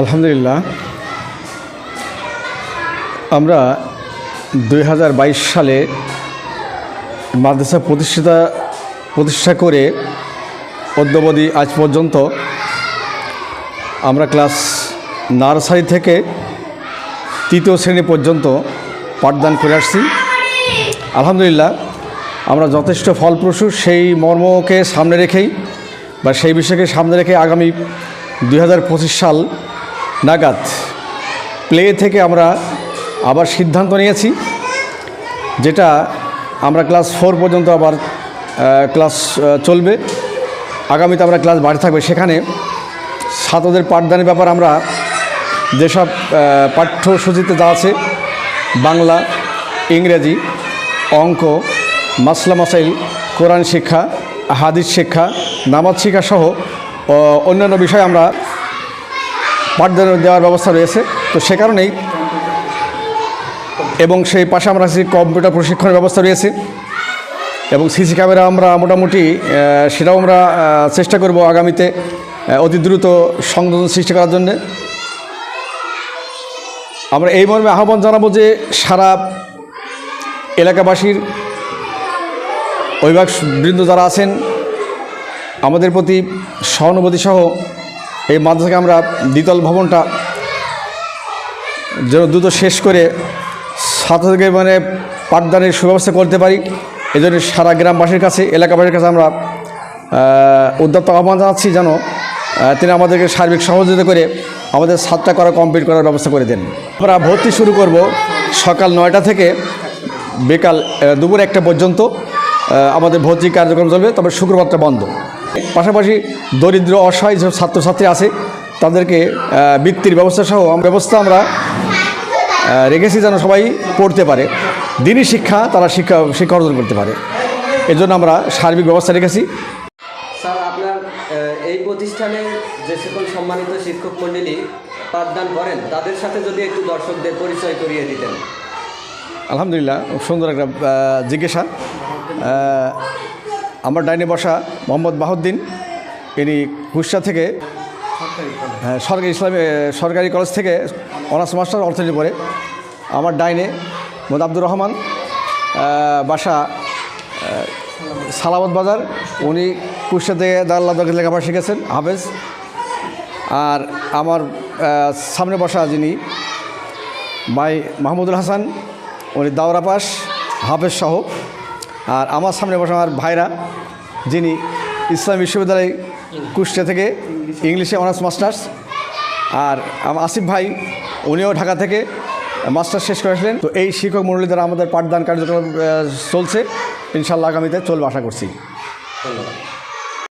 আলহামদুলিল্লাহ। আমরা দু হাজার বাইশ সালে মাদ্রাসা প্রতিষ্ঠিতা, প্রতিষ্ঠা করে অদ্যবধি আজ পর্যন্ত আমরা ক্লাস নার্সারি থেকে তৃতীয় শ্রেণি পর্যন্ত পাঠদান করে আসছি। আলহামদুলিল্লাহ, আমরা যথেষ্ট ফলপ্রসূ সেই মর্মকে সামনে রেখেই বা সেই বিষয়কে সামনে রেখে আগামী দু হাজার পঁচিশ সাল নাগাদ। প্লে থেকে আমরা আবার সিদ্ধান্ত নিয়েছি, যেটা আমরা ক্লাস ফোর পর্যন্ত আবার ক্লাস চলবে। আগামীতে আমরা ক্লাস বাড়তে থাকবে। সেখানে ছাত্রদের পাঠদানের ব্যাপার আমরা যেসব পাঠ্যসূচিতে যা আছে, বাংলা, ইংরেজি, অঙ্ক, মাসলা মাসাইল, কোরআন শিক্ষা, হাদিস শিক্ষা, নামাজ শিক্ষা সহ অন্যান্য বিষয় আমরা পাঠদান দেওয়ার ব্যবস্থা রয়েছে। তো সে কারণেই এবং সেই পাশে আমরা কম্পিউটার প্রশিক্ষণের ব্যবস্থা রয়েছে। এবং সিসি ক্যামেরা আমরা মোটামুটি সেটাও আমরা চেষ্টা করব আগামীতে অতি দ্রুত সংযোজন সৃষ্টি করার জন্যে। আমরা এই মর্মে আহ্বান জানাব যে সারা এলাকাবাসীর, অভিভাবক বৃন্দ যারা আছেন, আমাদের প্রতি সহানুভূতি সহ এই মাদ্রাসাকে আমরা দ্বিতল ভবনটা যেন দ্রুত শেষ করে ছাত্রদেরকে মানে পাঠদানের সুব্যবস্থা করতে পারি। এই জন্য সারা গ্রামবাসীর কাছে, এলাকাবাসীর কাছে আমরা উদ্যোক্ত আহ্বান জানাচ্ছি যেন তিনি আমাদেরকে সার্বিক সহযোগিতা করে আমাদের সাতটা করা কমপ্লিট করার ব্যবস্থা করে দেন। আমরা ভর্তি শুরু করব সকাল নয়টা থেকে বিকাল দুপুর একটা পর্যন্ত। আমাদের ভর্তি কার্যক্রম চলবে, তবে শুক্রবারটা বন্ধ। পাশাপাশি দরিদ্র অসহায় যেসব ছাত্রছাত্রী আছে তাদেরকে বৃত্তির ব্যবস্থা সহ ব্যবস্থা আমরা রেখেছি যেন সবাই পড়তে পারে। দিনই শিক্ষা তারা শিক্ষা শিক্ষা অর্জন করতে পারে। এজন্য আমরা সার্বিক ব্যবস্থা রেখেছি। স্যার আপনার এই প্রতিষ্ঠানে যে সকল সম্মানিত শিক্ষক মণ্ডলী পাঠদান করেন তাদের সাথে যদি একটু দর্শকদের পরিচয় করিয়ে দিতেন। আলহামদুলিল্লাহ খুব সুন্দর একটা জিজ্ঞাসা। আমার ডাইনে বসা মোহাম্মদ বাহুদ্দিন। ইনি কুষ্টা থেকে হ্যাঁ সরকারি ইসলামী সরকারি কলেজ থেকে অনার্স মাস্টার অর্থনীতি পড়ে। আমার ডাইনে মোহাম্মদ আব্দুর রহমান বাসা সালামত বাজার। উনি কুষ্টা থেকে দাল্লা দরকার লেখাপড়া শিখেছেন, হাফেজ। আর আমার সামনে বসা যিনি, ভাই মাহমুদুল হাসান, উনি দাওরা পাস, হাফেজ সহ। আর আমার সামনে বসে আমার ভাইরা, যিনি ইসলাম বিশ্ববিদ্যালয় কুষ্টিয়া থেকে ইংলিশে অনার্স, মাস্টার্স, আর আসিফ ভাই, উনিও ঢাকা থেকে মাস্টার্স শেষ করেছিলেন তো এই শিক্ষক মণ্ডলী দ্বারা আমাদের পাঠদান কার্যক্রম চলছে। ইনশাল্লাহ আগামীতে চলবে, আশা করছি। ধন্যবাদ।